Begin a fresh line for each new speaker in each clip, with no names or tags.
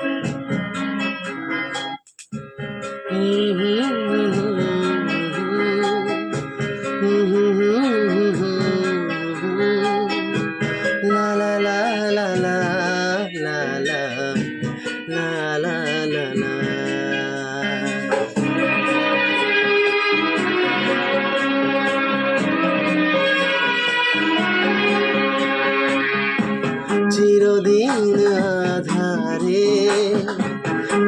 Thank you.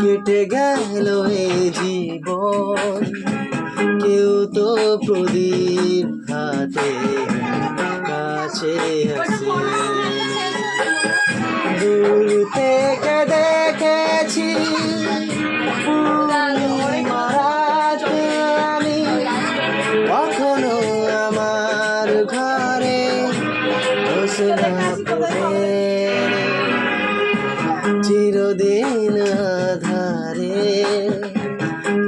কেটে গেল এই জীবন। কেউ তো প্রদীপ হাতে কাছে আসে দূর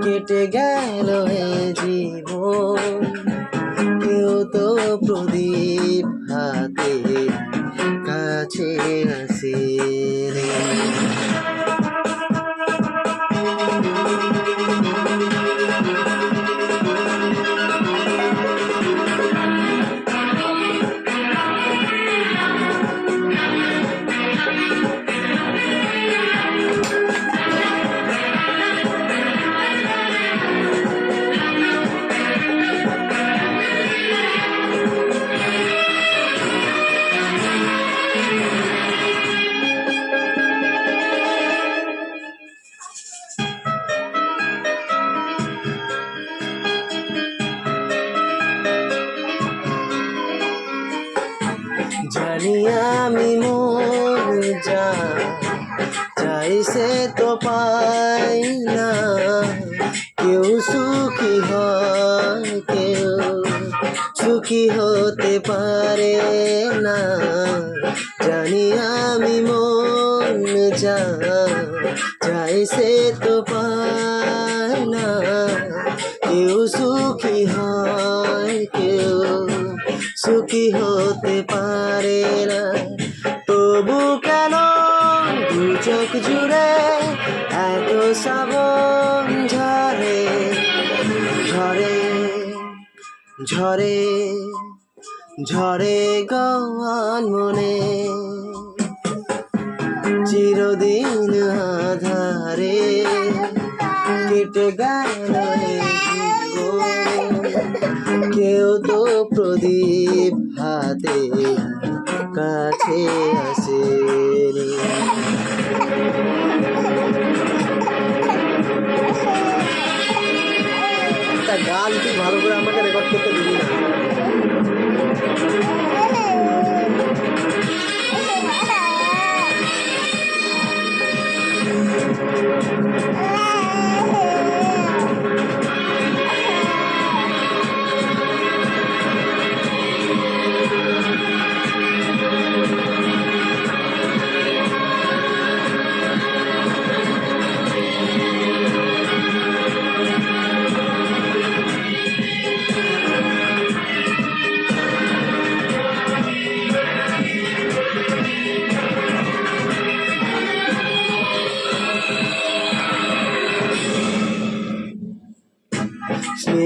কেটে গেল জীব জীবন। কেউ তো প্রদীপ হাতে কাছে আসে জানি আমি মোর যা চাই সে তো পাই না। কেউ সুখী হয়, কেউ সুখী হতে পারে যা চাই সে তো পায় না কেউ সুখী হয়, কেউ সুখী হতে পারে না। তবু কেন দু চোখ জুড়ে এত শ্রাবণ ঝরে? ঝরে ঝরে ঝরে গন মনে চিরদিন আধারে। কেটে গেল কেউ তো প্রদীপ হাতে কাছে একটা গান তুই ভালো করে আমাকে রেকর্ড করতে দিবি না? Thank you.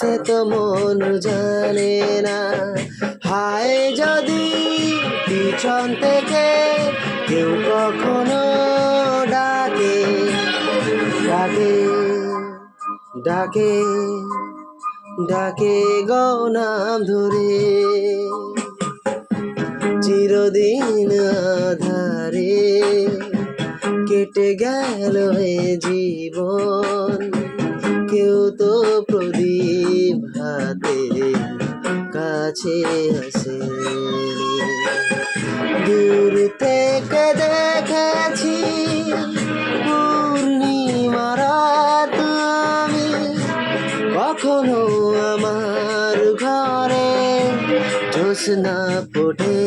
সে তো মন জানে না। হায় যদি পিছন থেকে কেউ কখনো ডাকে ডাকে ডাকে ডাকে গো নাম ধরে। চিরদিন আধারে কেটে গেল এ জীবন, কেউ তো প্রদীপ রাতে কাছে আসে। দূর থেকে দেখেছি পূর্ণিমারাত আমি। কখনো আমার ঘরে জোসনা ফোটে